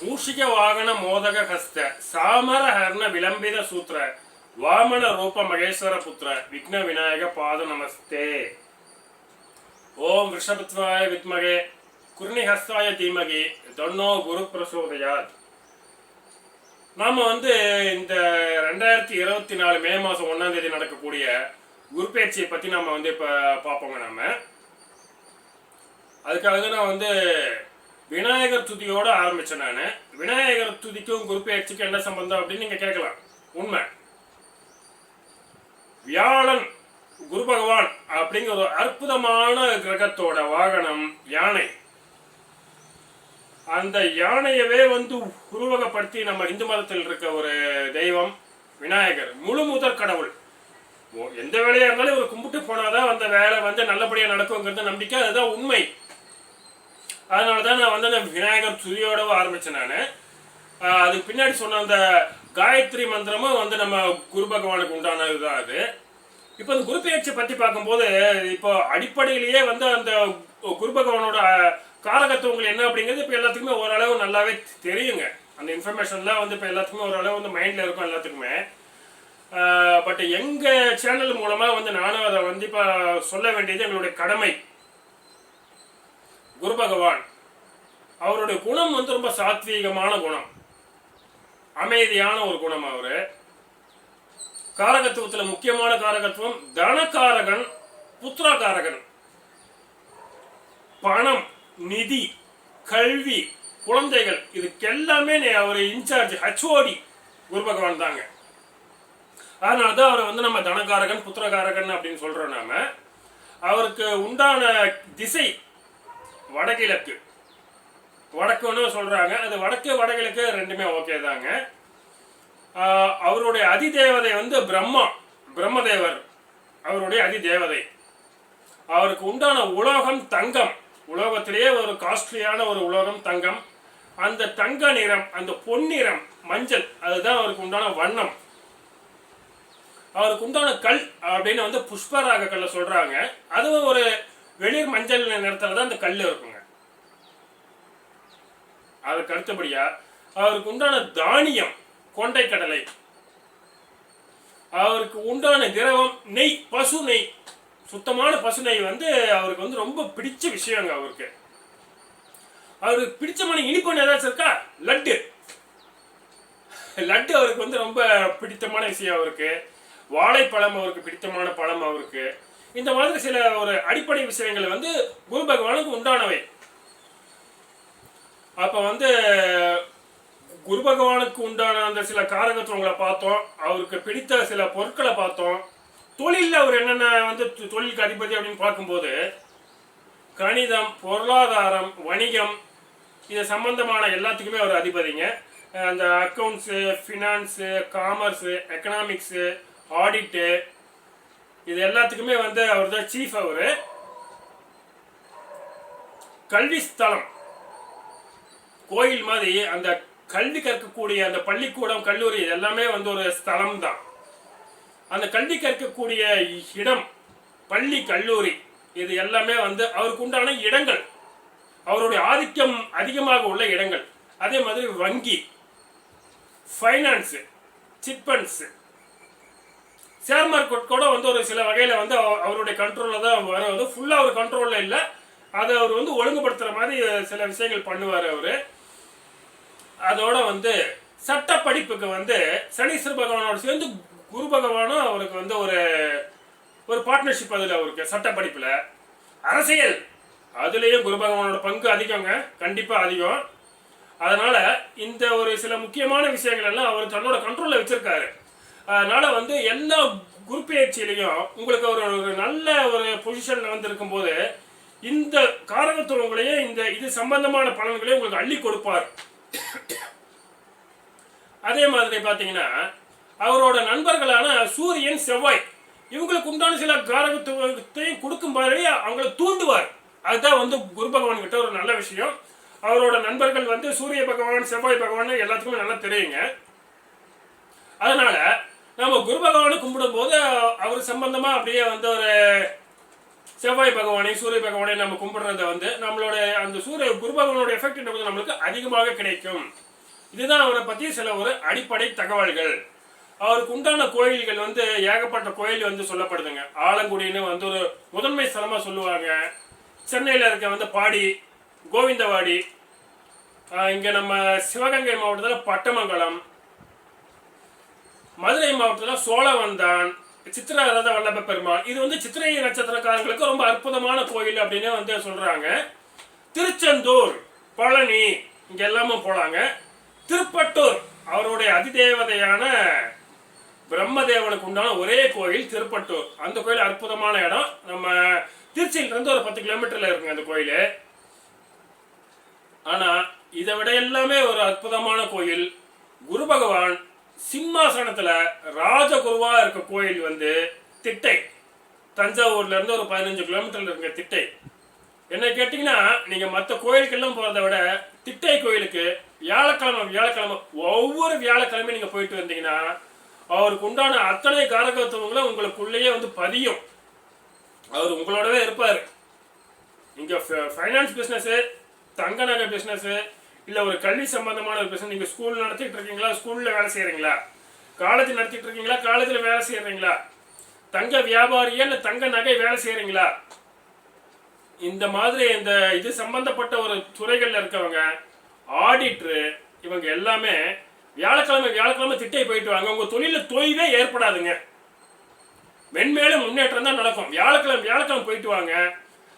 பூஷிக வாகன மோதக ஹஸ்த சாமர ஹர்ண விளம்பித சூத்திர வாமன ரூப மகேஸ்வர புத்திர விக்ன விநாயக பாத நமஸ்தே. ஓம் ரிஷபத்வாய வித்மகே குருணிஹஸ்தாய தீமகி தொன்னோ குரு பிரசோதையார் நாம வந்து இந்த ரெண்டாயிரத்தி இருபத்தி நாலு மே மாசம் ஒன்றாம் தேதி நடக்கக்கூடிய குருப்பேச்சியை பத்தி நம்ம வந்து இப்போ பார்ப்போங்க நாம். அதுக்காக நான் வந்து விநாயகர் துதியோட ஆரம்பிச்சேன் நான். விநாயகர் துதிக்கும் குரு என்ன சம்பந்தம் அப்படின்னு நீங்கள் கேட்கலாம். உண்மை. வியாழன் குரு பகவான் அப்படிங்கிற ஒரு அற்புதமான கிரகத்தோட வாகனம் யானை. அந்த யானையவே வந்து உருவகப்படுத்தி நம்ம இந்து மதத்தில் இருக்க ஒரு தெய்வம் விநாயகர். முழு முதற் கடவுள். ஓ, எந்த வேலையா இருந்தாலும் இவர் கும்பிட்டு போனாதான் அந்த வேலை வந்து நல்லபடியா நடக்குங்கிறது நம்பிக்கை. அதுதான் உண்மை. அதனால தான் நான் வந்து அந்த விநாயகர் துதியோடவும் ஆரம்பித்தேன் நான். அதுக்கு பின்னாடி சொன்ன அந்த காயத்ரி மந்திரமும் வந்து நம்ம குரு பகவானுக்கு உண்டானது தான் அது. இப்போ இந்த குரு பெயர்ச்சியை பற்றி பார்க்கும்போது இப்போ அடிப்படையிலேயே வந்து அந்த குரு பகவானோட காரகத்துவங்கள் என்ன அப்படிங்கிறது இப்போ எல்லாத்துக்குமே ஓரளவு நல்லாவே தெரியுங்க. அந்த இன்ஃபர்மேஷன்லாம் வந்து இப்போ எல்லாத்துக்குமே ஓரளவு வந்து மைண்டில் இருக்கும் எல்லாத்துக்குமே. பட் எங்கள் சேனல் மூலமாக வந்து நானும் அதை வந்து இப்போ சொல்ல வேண்டியது எங்களுடைய கடமை. குரு பகவான் அவருடைய குணம் வந்து ரொம்ப சாத்வீகமான குணம். அமைதியான ஒரு குணம் அவரு. காரகத்துவத்துல முக்கியமான காரகத்துவம் தனக்காரகன் புத்திரகாரகன். பணம் நிதி கல்வி குழந்தைகள் இதுக்கெல்லாமே நே- அவர் இன்சார்ஜ் ஹச்ஓடி குரு பகவான் தாங்க. அதனால தான் அவரை வந்து நம்ம தனக்காரகன் புத்திரகாரகன் அப்படின்னு சொல்றோம் நாம. அவருக்கு உண்டான திசை வடகிழக்கு. வடக்குன்னு சொல்றாங்க. அது வடக்கு வடகிழக்கு ரெண்டுமே ஓகே தாங்க. அவருடைய அதிதேவதை வந்து பிரம்மா பிரம்மதேவர் அவருடைய அதிதேவதை. அவருக்கு உண்டான உலோகம் தங்கம். உலோகத்திலேயே ஒரு காஸ்ட்லியான ஒரு உலோகம் தங்கம். அந்த தங்க நிறம் அந்த பொன்னிறம் மஞ்சள் அதுதான் அவருக்கு உண்டான வண்ணம். அவருக்கு உண்டான கல் அப்படின்னு வந்து புஷ்பராக கல்ல சொல்றாங்க. அதுவும் ஒரு வெளிர் மஞ்சள் நிறத்துல தான் அந்த கல் இருக்கும். அதுக்கு அடுத்தபடியா அவருக்கு உண்டான தானியம் கொண்டை கடலை அவருக்கு உண்டான திரவம் நெய் பசு நெய். சுத்தமான பசு நெய் வந்து அவருக்கு வந்து ரொம்ப பிடிச்ச விஷயங்க அவருக்கு. அவருக்கு பிடிச்சமான இனிப்பு ஏதாச்சும் இருக்கா? லட்டு. லட்டு அவருக்கு வந்து ரொம்ப பிடித்தமான விஷயம் அவருக்கு. வாழைப்பழம் அவருக்கு பிடித்தமான பழம் அவருக்கு. இந்த மாதிரி சில ஒரு அடிப்படை விஷயங்கள் வந்து குரு பகவானுக்கு உண்டானவை. அப்போ வந்து குரு பகவானுக்கு உண்டான அந்த சில காரகத்துவங்களை பார்த்தோம். அவருக்கு பிடித்த சில பொருட்களை பார்த்தோம். தொழிலில் அவர் என்னென்ன வந்து தொழிலுக்கு அதிபதி அப்படின்னு பார்க்கும்போது கணிதம் பொருளாதாரம் வணிகம் இது சம்பந்தமான எல்லாத்துக்குமே அவர் அதிபதிங்க. அந்த அக்கௌண்ட்ஸு ஃபினான்ஸு காமர்ஸு எக்கனாமிக்ஸு ஆடிட்டு இது எல்லாத்துக்குமே வந்து அவர் தான் சீஃப் அவர். கல்வி ஸ்தலம். கோயில் மாதிரி அந்த கல்வி கற்கக்கூடிய அந்த பள்ளிக்கூடம் கல்லூரி எல்லாமே வந்து ஒரு ஸ்தலம் தான் அந்த கல்வி கற்கக்கூடிய இடம் பள்ளி கல்லூரி இது எல்லாமே வந்து அவருக்கு உண்டான இடங்கள். அவருடைய ஆதிக்கம் அதிகமாக உள்ள இடங்கள். அதே மாதிரி வங்கி ஃபைனான்ஸு சிட்பண்ட்ஸ். ஷேர் மார்க்கெட் கூட வந்து ஒரு சில வகையில் வந்து அவ- அவருடைய கண்ட்ரோலில் தான் வரும். ஃபுல்லாக அவர் கண்ட்ரோலில் இல்லை. அதை அவர் வந்து ஒழுங்குபடுத்துகிற மாதிரி சில விஷயங்கள் பண்ணுவார் அவர். அதோட வந்து சட்ட படிப்புக்கு வந்து சனீஸ்வர பகவானோட சேர்ந்து குரு பகவானும் அவருக்கு வந்து ஒரு ஒரு பார்ட்னர்ஷிப் அதில் அவருக்கு சட்ட படிப்பில் அரசியல். அதுலேயும் குரு பகவானோட பங்கு அதிகங்க. கண்டிப்பாக அதிகம். அதனால இந்த ஒரு சில முக்கியமான விஷயங்கள் எல்லாம் அவர் தன்னோட கண்ட்ரோலில் வச்சிருக்காரு. அதனால வந்து எல்லா குரு பயிற்சியிலையும் உங்களுக்கு ஒரு ஒரு நல்ல ஒரு பொசிஷன்ல வந்து இருக்கும்போது இந்த காரகத்துவங்களையும் இந்த இது சம்பந்தமான பலன்களையும் உங்களுக்கு அள்ளி கொடுப்பார். அதே மாதிரி பார்த்தீங்கன்னா அவரோட நண்பர்களான சூரியன் செவ்வாய் இவங்களுக்கு உண்டான சில காரகத்துவத்தையும் கொடுக்கும் மாதிரி அவங்கள தூண்டுவார். அதுதான் வந்து குரு பகவான் கிட்ட ஒரு நல்ல விஷயம். அவரோட நண்பர்கள் வந்து சூரிய பகவான் செவ்வாய் பகவான் எல்லாத்துக்குமே நல்லா தெரியுங்க. அதனால நம்ம குரு பகவானை கும்பிடும் போது அவர் சம்பந்தமா அப்படியே வந்து ஒரு செவ்வாய் பகவானை சூரிய பகவானை நம்ம கும்பிடுறத வந்து நம்மளோட அந்த சூரிய குரு பகவானோட எஃபெக்ட் நம்மளுக்கு அதிகமாக கிடைக்கும். இதுதான் அவரை பத்தி சில ஒரு அடிப்படை தகவல்கள். அவருக்கு உண்டான கோயில்கள் வந்து ஏகப்பட்ட கோயில் வந்து சொல்லப்படுதுங்க. ஆலங்குடின்னு வந்து ஒரு முதன்மை ஸ்தலமா சொல்லுவாங்க. சென்னையில இருக்க வந்து பாடி கோவிந்தவாடி இங்கே இங்க நம்ம சிவகங்கை மாவட்டத்தில் பட்டமங்கலம் மதுரை மாவட்டத்தில் சோழவந்தான் சித்திர ரத வல்லப பெருமாள். இது வந்து சித்திரை நட்சத்திரக்காரங்களுக்கு ரொம்ப அற்புதமான கோயில் அப்படின்னு வந்து சொல்றாங்க. திருச்செந்தூர் பழனி இங்க எல்லாமும் போலாங்க. திருப்பட்டூர். அவருடைய அதிதேவதையான பிரம்மதேவனுக்கு உண்டான ஒரே கோயில் திருப்பட்டூர். அந்த கோயில் அற்புதமான இடம். நம்ம திருச்சியில இருந்து ஒரு பத்து கிலோமீட்டர்ல இருக்குங்க அந்த கோயில். ஆனா இதை விட எல்லாமே ஒரு அற்புதமான கோயில். குரு பகவான் சிம்மாசனத்துல ராஜகுருவா இருக்க கோயில் வந்து திட்டை. தஞ்சாவூர்ல இருந்து ஒரு பதினஞ்சு கிலோமீட்டர்ல இருக்க திட்டை. என்ன கேட்டீங்கன்னா நீங்க மற்ற கோயிலுக்கெல்லாம் போறதை விட திட்டை கோயிலுக்கு வியாழக்கிழமை வியாழக்கிழமை ஒவ்வொரு வியாழக்கிழமை நீங்க போயிட்டு வந்தீங்கன்னா அவருக்கு உண்டான அத்தனை காரகத்துவங்களும் உங்களுக்குள்ளேயே வந்து பதியும். அவர் உங்களோடவே இருப்பாரு. நீங்க ஃபைனான்ஸ் பிசினஸ் தங்க நகை பிசினஸ் இல்ல ஒரு கல்வி சம்பந்தமான ஒரு பிசினஸ் நீங்க ஸ்கூல் நடத்திட்டு இருக்கீங்களா? ஸ்கூல்ல வேலை செய்யறீங்களா? காலேஜ் நடத்திட்டு இருக்கீங்களா? காலேஜ்ல வேலை செய்யறீங்களா? தங்க வியாபாரியா இல்ல தங்க நகை வேலை செய்யறீங்களா? இந்த மாதிரி இந்த இது சம்பந்தப்பட்ட ஒரு துறைகள்ல இருக்கவங்க ஆடிட்ரு இவங்க எல்லாமே வியாழக்கிழமை வியாழக்கிழமை திட்டை போயிட்டு வாங்க. உங்க தொழில தொய்வே ஏற்படாதுங்க. மென்மேலும் முன்னேற்றம் தான் நடக்கும். வியாழக்கிழமை வியாழக்கிழமை போயிட்டு வாங்க.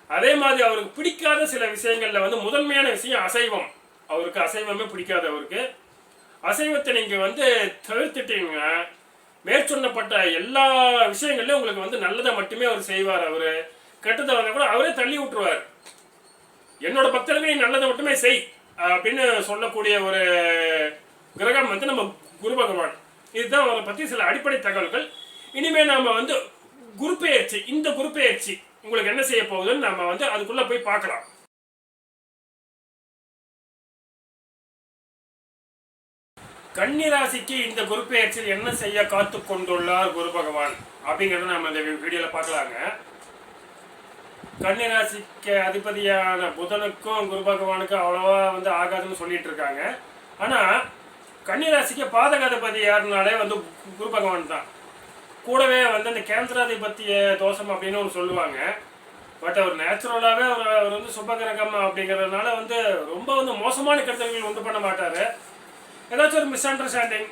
அதே மாதிரி அவருக்கு பிடிக்காத சில விஷயங்கள்ல வந்து முதன்மையான விஷயம் அசைவம். அவருக்கு அசைவமே பிடிக்காது அவருக்கு. அசைவத்தை நீங்க வந்து தவிர்த்துட்டீங்கன்னா மேற்சொன்னப்பட்ட எல்லா விஷயங்கள்லயும் உங்களுக்கு வந்து நல்லதை மட்டுமே அவர் செய்வார் அவரு. கெட்டதை வந்தால் கூட அவரே தள்ளி விட்டுருவார். என்னோட பக்தர்களே நீ நல்லதை மட்டுமே செய் அப்படின்னு சொல்லக்கூடிய ஒரு கிரகம் வந்து நம்ம குரு பகவான். இதுதான் அவரை பற்றி சில அடிப்படை தகவல்கள். இனிமேல் நாம் வந்து குரு பெயர்ச்சி இந்த குரு பெயர்ச்சி உங்களுக்கு என்ன செய்ய போகுதுன்னு நம்ம வந்து அதுக்குள்ளே போய் பார்க்கலாம். கன்னிராசிக்கு இந்த குரு பெயர்ச்சியில் என்ன செய்ய காத்து கொண்டுள்ளார் குரு பகவான்? அப்படிங்கிறத நம்ம இந்த வீடியோவில் பார்க்கலாங்க. கன்னிராசிக்கு அதிபதியான புதனுக்கும் குரு பகவானுக்கும் அவ்வளவா வந்து ஆகாதுன்னு சொல்லிட்டு இருக்காங்க. ஆனா கன்னிராசிக்கு பாதகாதிபதி யாருனாலே வந்து குரு பகவான் தான். கூடவே வந்து அந்த கேந்திராதிபத்திய தோஷம் அப்படின்னு ஒன்று சொல்லுவாங்க. பட் அவர் நேச்சுரலாகவே அவர் அவர் வந்து சுபகிரகம் அப்படிங்கிறதுனால வந்து ரொம்ப வந்து மோசமான கருத்துகள் உண்டு பண்ண மாட்டார். ஏதாச்சும் ஒரு மிஸ் அண்டர்ஸ்டாண்டிங்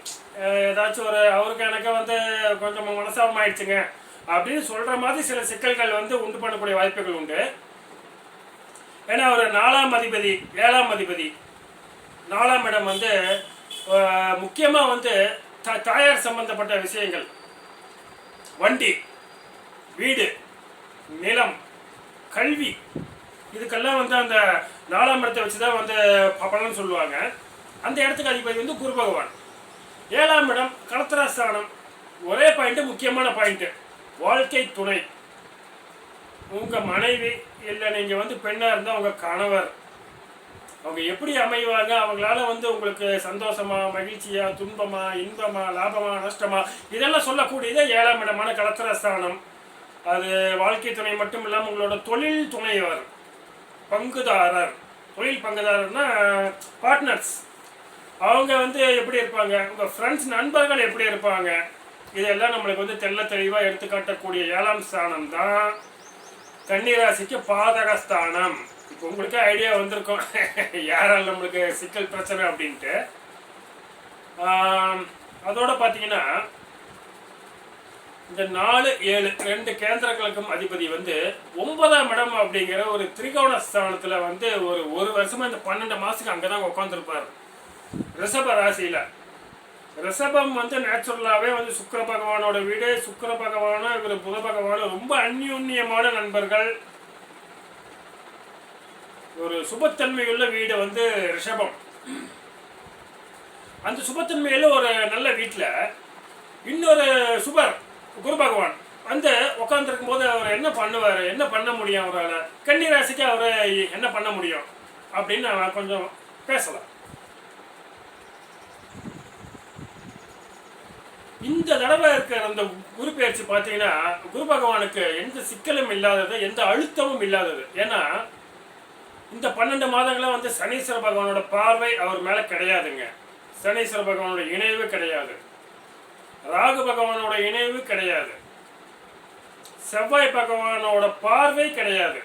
ஏதாச்சும் ஒரு அவருக்கு எனக்கு வந்து கொஞ்சம் மனசாபம் ஆயிடுச்சுங்க அப்படின்னு சொல்ற மாதிரி சில சிக்கல்கள் வந்து உண்டு பண்ணக்கூடிய வாய்ப்புகள் உண்டு. ஏன்னா ஒரு நாலாம் அதிபதி ஏழாம் அதிபதி நாலாம் இடம் வந்து முக்கியமாக முக்கியமா வந்து த- தாயார் சம்பந்தப்பட்ட விஷயங்கள். வண்டி வீடு நிலம் கல்வி இதுக்கெல்லாம் வந்து அந்த நாலாம் இடத்தை வச்சு தான் வந்து பலன் சொல்லுவாங்க. அந்த இடத்துக்கு அதிபதி வந்து குரு பகவான். ஏழாம் இடம் கலத்திராஸ்தானம் ஒரே பாயிண்ட் முக்கியமான பாயிண்ட்டு வாழ்க்கை துணை. உங்கள் மனைவி இல்லை நீங்கள் வந்து பெண்ணாக இருந்தால் உங்கள் கணவர். அவங்க எப்படி அமைவாங்க? அவங்களால வந்து உங்களுக்கு சந்தோஷமா மகிழ்ச்சியா துன்பமா இன்பமா லாபமா நஷ்டமா? இதெல்லாம் சொல்லக்கூடியதே ஏழாம் இடமான கலத்திரஸ்தானம் அது வாழ்க்கை துணை மட்டும் இல்லாமல் உங்களோட தொழில் துணைவர் பங்குதாரர். தொழில் பங்குதாரர்னா பார்ட்னர்ஸ் அவங்க வந்து எப்படி இருப்பாங்க? உங்கள் ஃப்ரெண்ட்ஸ் நண்பர்கள் எப்படி இருப்பாங்க? இதெல்லாம் நம்மளுக்கு வந்து தெள்ள தெளிவாக எடுத்துக்காட்டக்கூடிய ஏழாம் ஸ்தானம் தான். கன்னிராசிக்கு பாதக ஸ்தானம். இப்போ உங்களுக்கே ஐடியா வந்திருக்கும். யாரால் நம்மளுக்கு சிக்கல் பிரச்சனை அப்படின்ட்டு. அதோட பார்த்தீங்கன்னா இந்த நாலு ஏழு ரெண்டு கேந்திரங்களுக்கும் அதிபதி வந்து ஒன்பதாம் இடம் அப்படிங்கிற ஒரு திரிகோண ஸ்தானத்தில் வந்து ஒரு ஒரு வருஷமா இந்த பன்னெண்டு மாதத்துக்கு அங்கே தான் உட்காந்துருப்பாரு ரிஷப ராசியில். ரிஷபம் வந்து நேச்சுரலாகவே வந்து சுக்கர பகவானோட வீடு சுக்கர பகவானும் இவர் புத பகவானும் ரொம்ப அந்யுன்யமான நண்பர்கள். ஒரு சுபத்தன்மையுள்ள வீடு வந்து ரிஷபம். அந்த சுபத்தன்மையில் ஒரு நல்ல வீட்டில் இன்னொரு சுபர் குரு பகவான் வந்து உட்காந்துருக்கும் போது அவர் என்ன பண்ணுவார்? என்ன பண்ண முடியும் அவரால்? கன்னி ராசிக்கு அவர் என்ன பண்ண முடியும்? அப்படின்னு நான் கொஞ்சம் பேசலாம். இந்த தடவை இருக்கிற அந்த குரு பயிற்சி பார்த்தீங்கன்னா குரு பகவானுக்கு எந்த சிக்கலும் இல்லாதது எந்த அழுத்தமும் இல்லாதது. ஏன்னா இந்த பன்னெண்டு மாதங்களாக வந்து சனீஸ்வர பகவானோட பார்வை அவர் மேலே கிடையாதுங்க. சனீஸ்வர பகவானோட இணைவு கிடையாது. ராகு பகவானோட இணைவு கிடையாது. செவ்வாய் பகவானோட பார்வை கிடையாது.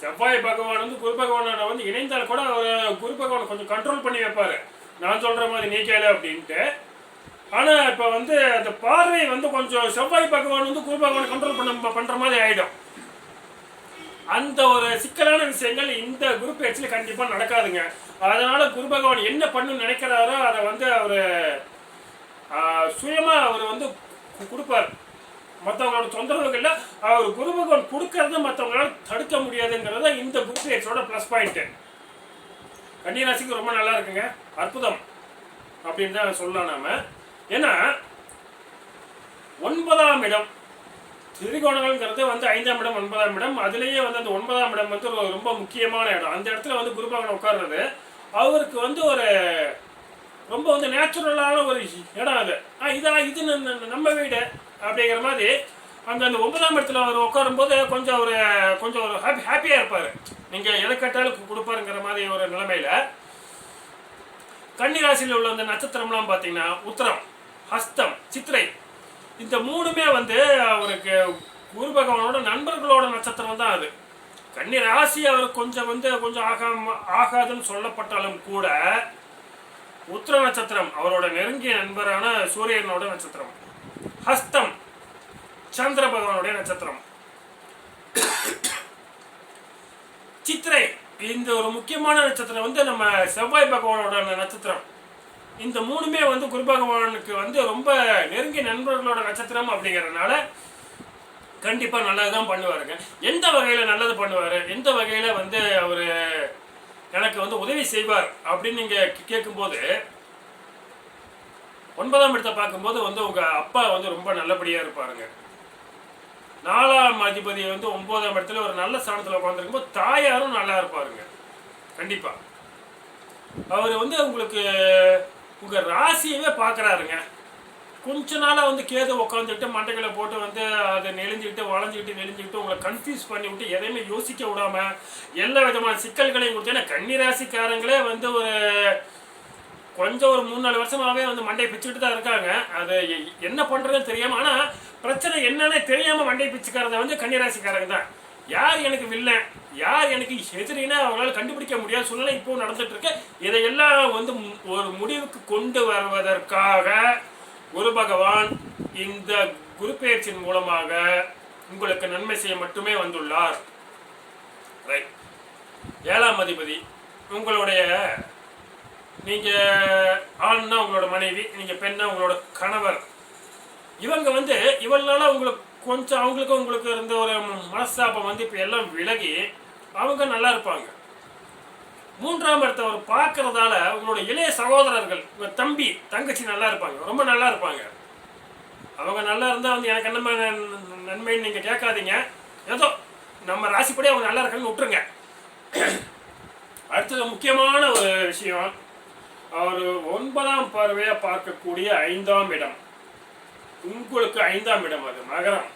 செவ்வாய் பகவான் வந்து குரு பகவானோட வந்து இணைந்தால் கூட அவர் குரு பகவான் கொஞ்சம் கண்ட்ரோல் பண்ணி வைப்பாரு. நான் சொல்ற மாதிரி நீ கேளு அப்படின்ட்டு ஆனா இப்ப வந்து அந்த பார்வை வந்து கொஞ்சம் செவ்வாய் பகவான் வந்து குரு பகவான் கண்ட்ரோல் பண்ண பண்ற மாதிரி ஆயிடும். அந்த ஒரு சிக்கலான விஷயங்கள் இந்த குரு பேச்சில் கண்டிப்பா நடக்காதுங்க. அதனால குரு பகவான் என்ன பண்ணு நினைக்கிறாரோ அதை வந்து அவர் சுயமா அவர் வந்து கொடுப்பார். மற்றவங்களோட தொந்தரவுகள்ல அவர் குரு பகவான் கொடுக்கறத மற்றவங்களால தடுக்க முடியாதுங்கிறத இந்த குரு பேச்சோட ப்ளஸ் பாயிண்ட் கன்னிராசிக்கு ரொம்ப நல்லா இருக்குங்க. அற்புதம். அப்படின்னு தான் சொல்லலாம் நாம. ஏன்னா ஒன்பதாம் இடம். திரிகோணங்கள்ங்கிறது வந்து ஐந்தாம் இடம் ஒன்பதாம் இடம். அதுலேயே வந்து அந்த ஒன்பதாம் இடம் வந்து ஒரு ரொம்ப முக்கியமான இடம். அந்த இடத்துல வந்து குருபகவான் உட்கார்றது. அவருக்கு வந்து ஒரு ரொம்ப வந்து நேச்சுரலான ஒரு இடம் அது. ஆ இதெல்லாம் இது நம்ம வீடு அப்படிங்கிற மாதிரி அந்த அந்த ஒன்பதாம் இடத்துல அவர் உட்காரும்போது கொஞ்சம் ஒரு கொஞ்சம் ஒரு ஹாப்பி ஹாப்பியாக இருப்பார். நீங்கள் எதை கேட்டாலும் கொடுப்பாருங்கிற மாதிரி ஒரு நிலைமையில் கன்னிராசியில் உள்ள அந்த நட்சத்திரம்லாம் பார்த்தீங்கன்னா உத்தரம். ஹஸ்தம் சித்திரை. இந்த மூணுமே வந்து அவருக்கு குரு பகவானோட நண்பர்களோட நட்சத்திரம் தான் அது. கன்னி ராசி அவருக்கு கொஞ்சம் வந்து கொஞ்சம் ஆகாம ஆகாதுன்னு சொல்லப்பட்டாலும் கூட உத்திர நட்சத்திரம் அவரோட நெருங்கிய நண்பரான சூரியனோட நட்சத்திரம். ஹஸ்தம் சந்திர பகவானுடைய நட்சத்திரம். சித்திரை இந்த ஒரு முக்கியமான நட்சத்திரம் வந்து நம்ம செவ்வாய் பகவானோட நட்சத்திரம். இந்த மூணுமே வந்து குரு பகவானுக்கு வந்து ரொம்ப நெருங்கிய நண்பர்களோட நட்சத்திரம் அப்படிங்கறதுனால கண்டிப்பாக நல்லது தான் பண்ணுவாருங்க. எந்த வகையில் நல்லது பண்ணுவார்? எந்த வகையில் வந்து அவர் எனக்கு வந்து உதவி செய்வார் அப்படின்னு நீங்கள் கேட்கும்போது ஒன்பதாம் இடத்தை பார்க்கும்போது வந்து உங்கள் அப்பா வந்து ரொம்ப நல்லபடியாக இருப்பாருங்க. நாலாம் அதிபதி வந்து ஒன்பதாம் இடத்துல ஒரு நல்ல ஸ்தானத்தில் உட்காந்துருக்கும் போது தாயாரும் நல்லா இருப்பாருங்க. கண்டிப்பாக அவர் வந்து உங்களுக்கு உங்கள் ராசியவே பார்க்குறாருங்க கொஞ்ச நாளாக வந்து கேது உட்காந்துட்டு மண்டைகளை போட்டு வந்து அதை நெளிஞ்சுக்கிட்டு வளைஞ்சிக்கிட்டு நெளிஞ்சுக்கிட்டு உங்களை கன்ஃபியூஸ் பண்ணி விட்டு எதையுமே யோசிக்க விடாமல் எல்லா விதமான சிக்கல்களையும் கொடுத்து ஏன்னா கன்னி ராசிக்காரங்களே வந்து ஒரு கொஞ்சம் ஒரு மூணு நாலு வருஷமாகவே வந்து மண்டையை பிச்சுக்கிட்டு தான் இருக்காங்க. அது என்ன பண்ணுறதுன்னு தெரியாமல் ஆனால் பிரச்சனை என்னன்னே தெரியாமல் மண்டையை பிச்சுக்கிறத வந்து கன்னிராசிக்காரங்க தான். யார் எனக்கு வில்லன்? யார் எனக்கு எதிரின்னு அவங்களால கண்டுபிடிக்க முடியாத சூழ்நிலை இப்போ நடந்துட்டு இருக்கு இதையெல்லாம் வந்து மு- ஒரு முடிவுக்கு கொண்டு வருவதற்காக குரு பகவான் இந்த குரு பெயர்ச்சியின் மூலமாக உங்களுக்கு நன்மை செய்ய மட்டுமே வந்துள்ளார். ரைட் ஏழாம் அதிபதி உங்களுடைய நீங்க ஆண்னா உங்களோட மனைவி நீங்க பெண்ணா உங்களோட கணவர். இவங்க வந்து இவளால உங்களுக்கு கொஞ்சம் அவங்களுக்கு உங்களுக்கு இருந்த ஒரு மனஸ்தாபம் வந்து இப்ப எல்லாம் விலகி அவங்க நல்லா இருப்பாங்க. மூன்றாம் இடத்தை அவர் பார்க்கறதால உங்களோட இளைய சகோதரர்கள் உங்கள் தம்பி தங்கச்சி நல்லா இருப்பாங்க. ரொம்ப நல்லா இருப்பாங்க. அவங்க நல்லா இருந்தால் வந்து எனக்கு என்ன நன்மைன்னு நீங்கள் கேட்காதீங்க. ஏதோ நம்ம ராசிப்படி அவங்க நல்லா இருக்காங்கன்னு விட்டுருங்க. அடுத்தது முக்கியமான ஒரு விஷயம். அவர் ஒன்பதாம் பார்வையாக பார்க்கக்கூடிய ஐந்தாம் இடம். உங்களுக்கு ஐந்தாம் இடம் அது மகரம்.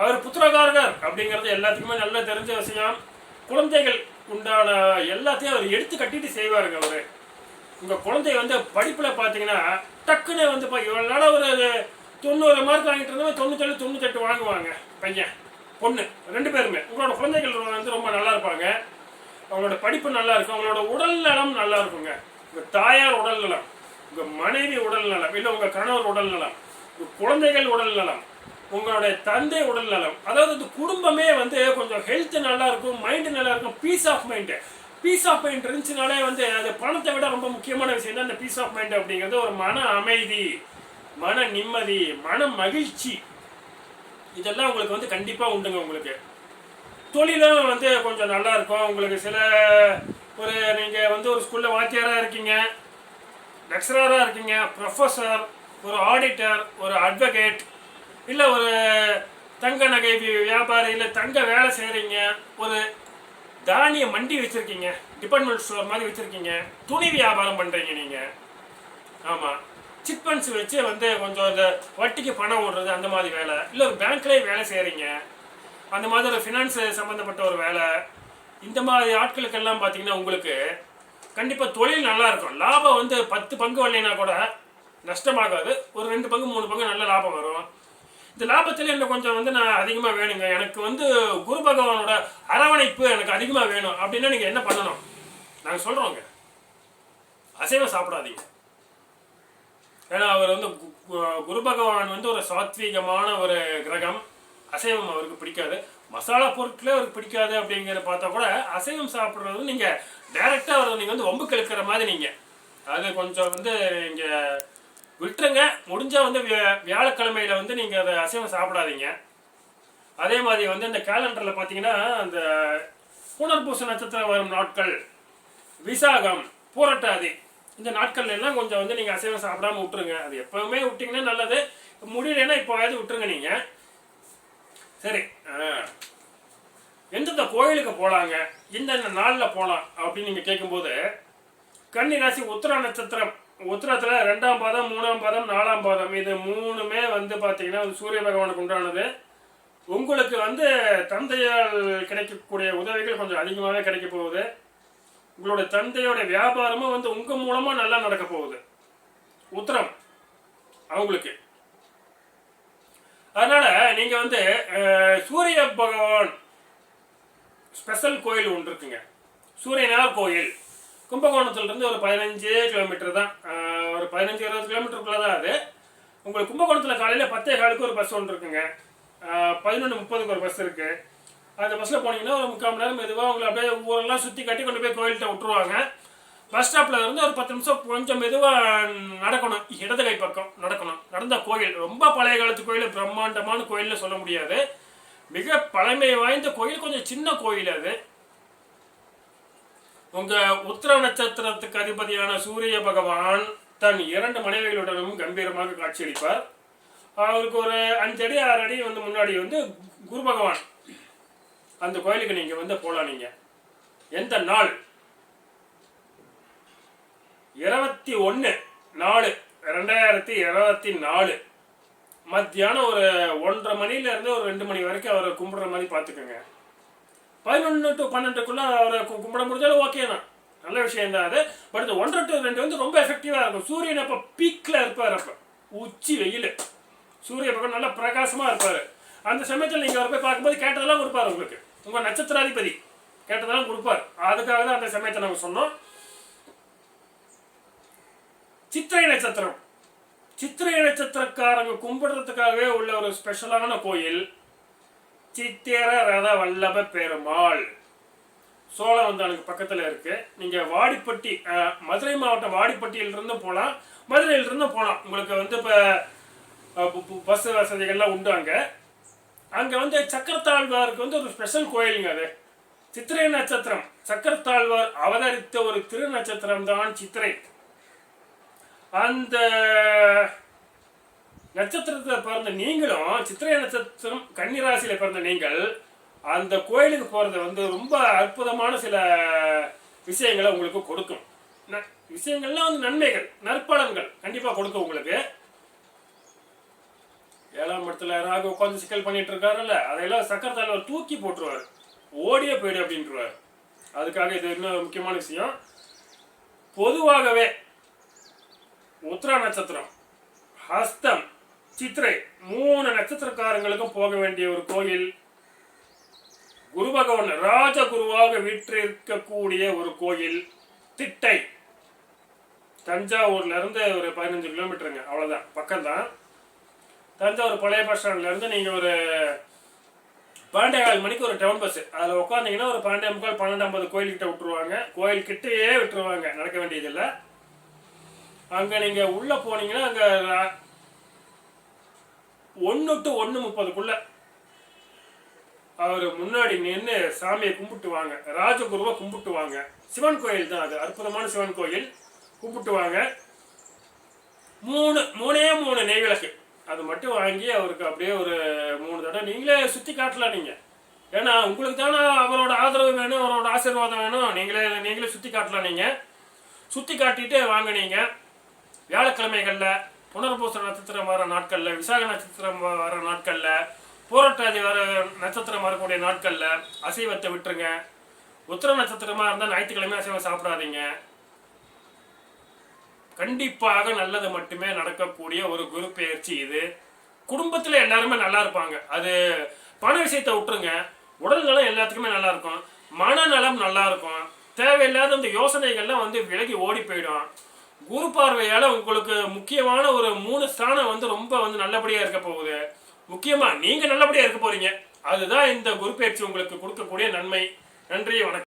அவர் புத்திரகாரகர் அப்படிங்கிறது எல்லாத்துக்குமே நல்லா தெரிஞ்ச விஷயம். குழந்தைகள் உண்டான எல்லாத்தையும் அவர் எடுத்து கட்டிட்டு செய்வாருங்க அவரு. உங்க குழந்தை வந்து படிப்புல பாத்தீங்கன்னா டக்குன்னு வந்து இப்போ இவ்வளவு நாளா ஒரு தொண்ணூறு மார்க் வாங்கிட்டு இருந்தவங்க தொண்ணூத்தேழு தொண்ணூத்தெட்டு வாங்குவாங்க பையன் பொண்ணு ரெண்டு பேருமே. உங்களோட குழந்தைகள் வந்து ரொம்ப நல்லா இருப்பாங்க. அவங்களோட படிப்பு நல்லா இருக்கும். அவங்களோட உடல் நலம் நல்லா இருக்குங்க. உங்க தாயார் உடல் நலம் உங்க மனைவி உடல் நலம் இல்லை உங்க கணவர் உடல் நலம் உங்க குழந்தைகள் உடல் நலம். உங்களுடைய தந்தை உடல் நலம். அதாவது இந்த குடும்பமே வந்து கொஞ்சம் ஹெல்த் நல்லா இருக்கும் மைண்டு நல்லா இருக்கும் peace of mind peace of mind இருந்துச்சுனாலே வந்து அது பணத்தை விட ரொம்ப முக்கியமான விஷயம் தான் இந்த பீஸ் ஆஃப் மைண்ட் அப்படிங்கிறது ஒரு மன அமைதி மன நிம்மதி மன மகிழ்ச்சி. இதெல்லாம் உங்களுக்கு வந்து கண்டிப்பாக உண்டுங்க உங்களுக்கு. தொழிலும் வந்து கொஞ்சம் நல்லா இருக்கும் உங்களுக்கு சில ஒரு நீங்கள் வந்து ஒரு ஸ்கூலில் வாத்தியாராக இருக்கீங்க லெக்சராக இருக்கீங்க ப்ரொஃபஸர் ஒரு ஆடிட்டர் ஒரு அட்வொகேட் இல்லை ஒரு தங்க நகை வியாபாரி இல்லை தங்க வேலை செய்கிறீங்க ஒரு தானிய மண்டி வச்சுருக்கீங்க டிபார்ட்மெண்ட் ஸ்டோர் மாதிரி வச்சுருக்கீங்க துணி வியாபாரம் பண்ணுறீங்க நீங்கள் ஆமாம் சிட் வச்சு வந்து கொஞ்சம் இந்த வட்டிக்கு பணம் ஓடுறது அந்த மாதிரி வேலை. இல்லை ஒரு பேங்க்லேயே வேலை செய்கிறீங்க அந்த மாதிரி ஒரு ஃபினான்ஸ் சம்மந்தப்பட்ட ஒரு வேலை. இந்த மாதிரி ஆட்களுக்கெல்லாம் பார்த்தீங்கன்னா உங்களுக்கு கண்டிப்பாக தொழில் நல்லா இருக்கும். லாபம் வந்து பத்து பங்கு வரலைன்னா கூட நஷ்டமாகாது. ஒரு ரெண்டு பங்கு மூணு பங்கு நல்ல லாபம் வரும். இந்த லாபத்தில் எனக்கு கொஞ்சம் வந்து நான் அதிகமாக வேணுங்க. எனக்கு வந்து குரு பகவானோட அரவணைப்பு எனக்கு அதிகமாக வேணும். அப்படின்னா நீங்கள் என்ன பண்ணணும்? நாங்கள் சொல்கிறோங்க அசைவம் சாப்பிடாதீங்க. ஏன்னா அவர் வந்து கு- கு- குரு பகவான் வந்து ஒரு சாத்வீகமான ஒரு கிரகம். அசைவம் அவருக்கு பிடிக்காது. மசாலா பொருட்களே அவருக்கு பிடிக்காது அப்படிங்கிறத பார்த்தா கூட அசைவம் சாப்பிட்றது நீங்கள் டைரெக்டாக அவர் நீங்கள் வந்து வம்பு கிழக்கிற மாதிரி நீங்கள் அது கொஞ்சம் வந்து இங்கே விட்டுருங்க. முடிஞ்சால் வந்து வியா- வியாழக்கிழமையில வந்து நீங்கள் அதை அசைவம் சாப்பிடாதீங்க. அதே மாதிரி வந்து இந்த கேலண்டரில் பார்த்தீங்கன்னா அந்த புனர்பூச நட்சத்திரம் வரும் நாட்கள் விசாகம் பூரட்டாதி இந்த நாட்கள் எல்லாம் கொஞ்சம் வந்து நீங்கள் அசைவம் சாப்பிடாம விட்டுருங்க. அது எப்பவுமே விட்டிங்கன்னா நல்லது. முடியலைன்னா இப்போவாவது விட்டுருங்க நீங்கள் சரி ஆ. எந்தெந்த கோயிலுக்கு போகலாங்க எந்தெந்த நாளில் போகலாம் அப்படின்னு நீங்கள் கேட்கும்போது கன்னி ராசி உத்திர நட்சத்திரம் உத்திரத்தில் ரெண்டாம் பாதம் மூணாம் பாதம் நாலாம் பாதம். இது மூணுமே வந்து பார்த்தீங்கன்னா சூரிய பகவானுக்கு உண்டானது. உங்களுக்கு வந்து தந்தையால் கிடைக்கக்கூடிய உதவிகள் கொஞ்சம் அதிகமாகவே கிடைக்க போகுது. உங்களோட தந்தையோட வியாபாரமும் வந்து உங்க மூலமா நல்லா நடக்க போகுது. உத்தரம் அவங்களுக்கு. அதனால நீங்க வந்து சூரிய பகவான் ஸ்பெஷல் கோயில் ஒன்று இருக்குங்க. சூரியனார் கோயில். கும்பகோணத்துலேருந்து ஒரு பதினஞ்சு கிலோமீட்டர் தான். ஒரு பதினஞ்சு இருபது கிலோமீட்டருக்குள்ளே தான் அது. உங்களுக்கு கும்பகோணத்தில் காலையில் பத்தே காலுக்கு ஒரு பஸ் ஒன்று இருக்குங்க. பதினொன்று முப்பதுக்கு ஒரு பஸ் இருக்குது அந்த பஸ்ஸில் போனீங்கன்னா ஒரு முக்கால் மணி நேரம் மெதுவாக உங்களை அப்படியே ஊரெல்லாம் சுற்றி கட்டி கொண்டு போய் கோயில்கிட்ட விட்டுருவாங்க. பஸ் ஸ்டாப்பில் இருந்து ஒரு பத்து நிமிஷம் கொஞ்சம் மெதுவாக நடக்கணும். இடது கை பக்கம் நடக்கணும். நடந்த கோயில் ரொம்ப பழைய காலத்து கோயில் பிரம்மாண்டமான கோயில்னு சொல்ல முடியாது. மிக பழமை வாய்ந்த கோயில் கொஞ்சம் சின்ன கோயில் அது. உங்க உத்திர நட்சத்திரத்துக்கு அதிபதியான சூரிய பகவான் தன் இரண்டு மனைவிகளுடனும் கம்பீரமாக காட்சியளிப்பார். அவருக்கு ஒரு அஞ்சு அடி ஆறு அடி வந்து முன்னாடி வந்து குரு பகவான். அந்த கோயிலுக்கு நீங்க வந்து போலாம் நீங்க. எந்த நாள்? இருபத்தி ஒன்று நாலு ரெண்டாயிரத்தி இருபத்தி நாலு. மத்தியானம் ஒரு ஒன்றரை மணில இருந்து ஒரு ரெண்டு மணி வரைக்கும் அவரை கும்பிடுற மாதிரி பார்த்துக்கோங்க. பதினொன்று டு பன்னெண்டுக்குள்ள அவரை கும்பிட முடிஞ்சாலும் ஓகே தான். நல்ல விஷயம் தான் அது. பட் இந்த ஒன்றரை டு ரெண்டு வந்து ரொம்ப எஃபெக்டிவாக இருக்கும். சூரியன் அப்போ பீக்கில் இருப்பார் அப்போ. உச்சி வெயில். சூரிய பக்கம் நல்லா பிரகாசமாக இருப்பார். அந்த சமயத்தில் நீங்கள் அவரை போய் பார்க்கும்போது கேட்டதெல்லாம் கொடுப்பார் உங்களுக்கு. உங்கள் நட்சத்திராதிபதி கேட்டதெல்லாம் கொடுப்பார். அதுக்காக தான் அந்த சமயத்தை நாங்கள் சொன்னோம். சித்திரை நட்சத்திரம். சித்திரை நட்சத்திரக்காரங்க கும்பிடுறதுக்காகவே உள்ள ஒரு ஸ்பெஷலான கோயில். சித்திர ரத வல்லப பெருமாள் சோழவந்தானுக்கு பக்கத்தில் இருக்கு. நீங்க வாடிப்பட்டி மதுரை மாவட்டம் வாடிப்பட்டியிலிருந்து போகலாம் மதுரையிலிருந்து போகலாம் உங்களுக்கு வந்து இப்போ பஸ் வசதிகள்லாம் உண்டு அங்கே. அங்கே வந்து சக்கரத்தாழ்வாருக்கு வந்து ஒரு ஸ்பெஷல் கோயிலுங்க அது. சித்திரை நட்சத்திரம். சக்கரத்தாழ்வார் அவதரித்த ஒரு திரு நட்சத்திரம் தான் சித்திரை. அந்த நட்சத்திரத்தில் பிறந்த நீங்களும் சித்திரை நட்சத்திரம் கன்னிராசியில பிறந்த நீங்கள் அந்த கோயிலுக்கு போறது வந்து ரொம்ப அற்புதமான சில விஷயங்களை உங்களுக்கு கொடுக்கும். விஷயங்கள்லாம் வந்து நன்மைகள் நற்பலன்கள் கண்டிப்பா கொடுக்கும் உங்களுக்கு. ஏழாம் இடத்துல ராகு உட்காந்து சிக்கல் பண்ணிட்டு இருக்காருல்ல அதையெல்லாம் சக்கரத்தாழ்வார் தூக்கி போட்டுருவார். ஓடியே போயிடு அப்படின்ட்டுருவார் அதுக்காக இது இன்னும் முக்கியமான விஷயம். பொதுவாகவே உத்ரா நட்சத்திரம் ஹஸ்தம் சித்திரை. மூணு நட்சத்திரக்காரங்களுக்கும் போக வேண்டிய ஒரு கோயில். குரு பகவான் ராஜகுருவாக விற்றிருக்கக்கூடிய ஒரு கோயில். திட்டை. தஞ்சாவூர்ல இருந்து ஒரு பதினஞ்சு கிலோமீட்டருங்க. அவ்வளவுதான். பக்கம்தான். தஞ்சாவூர் பழைய பஸ் ஸ்டாண்ட்ல இருந்து நீங்க ஒரு பன்னெண்டே கால் மணிக்கு ஒரு டவுன் பஸ் அதில் உட்காந்தீங்கன்னா ஒரு பன்னெண்டே முக்கால் பன்னெண்டு ஐம்பது கோயில்கிட்ட விட்டுருவாங்க. கோயில் கிட்டேயே விட்டுருவாங்க. நடக்க வேண்டியதில்லை. அங்க நீங்க உள்ள போனீங்கன்னா அங்க ஒன்று டு ஒன்று முப்பதுக்குள்ள. அவர் முன்னாடி நின்று சாமியை கும்பிட்டுவாங்க. ராஜகுருவை கும்பிட்டுவாங்க. சிவன் கோயில் தான் அது. அற்புதமான சிவன் கோயில். கும்பிட்டுவாங்க. மூணு மூணே மூணு நெய் விளக்கு அது மட்டும் வாங்கி அவருக்கு அப்படியே ஒரு மூணு தடவை நீங்களே சுற்றி காட்டலாம் நீங்கள் ஏன்னா உங்களுக்கு தானே அவரோட ஆதரவு வேணும் அவரோட ஆசீர்வாதம் வேணும். நீங்களே நீங்களே சுற்றி காட்டலாம் நீங்கள் சுற்றி காட்டிட்டு வாங்க நீங்கள் வியாழக்கிழமைகளில் புனர்பூச நட்சத்திரம் வர நாட்களில் விசாக நட்சத்திரம் வர நாட்களில் பூரட்டாதி வர நட்சத்திரம் வரக்கூடிய நாட்களில் அசைவத்தை விட்டுருங்க. உத்திர நட்சத்திரமாக இருந்தால் ஞாயிற்றுக்கிழமை அசைவம் சாப்பிடாதீங்க. கண்டிப்பாக நல்லது மட்டுமே நடக்கக்கூடிய ஒரு குரு பயிற்சி இது. குடும்பத்துல எல்லாருமே நல்லா இருப்பாங்க. அது பண விஷயத்தை விட்டுருங்க. உடல் நலம் எல்லாத்துக்குமே நல்லா இருக்கும். மனநலம் நல்லா இருக்கும். தேவையில்லாத அந்த யோசனைகள்லாம் வந்து விலகி ஓடி போயிடும். குரு பார்வையால் உங்களுக்கு முக்கியமான ஒரு மூணு ஸ்தானம் வந்து ரொம்ப வந்து நல்லபடியா இருக்க போகுது. முக்கியமா நீங்க நல்லபடியா இருக்க போறீங்க. அதுதான் இந்த குரு பயிற்சி உங்களுக்கு கொடுக்கக்கூடிய நன்மை. நன்றி வணக்கம்.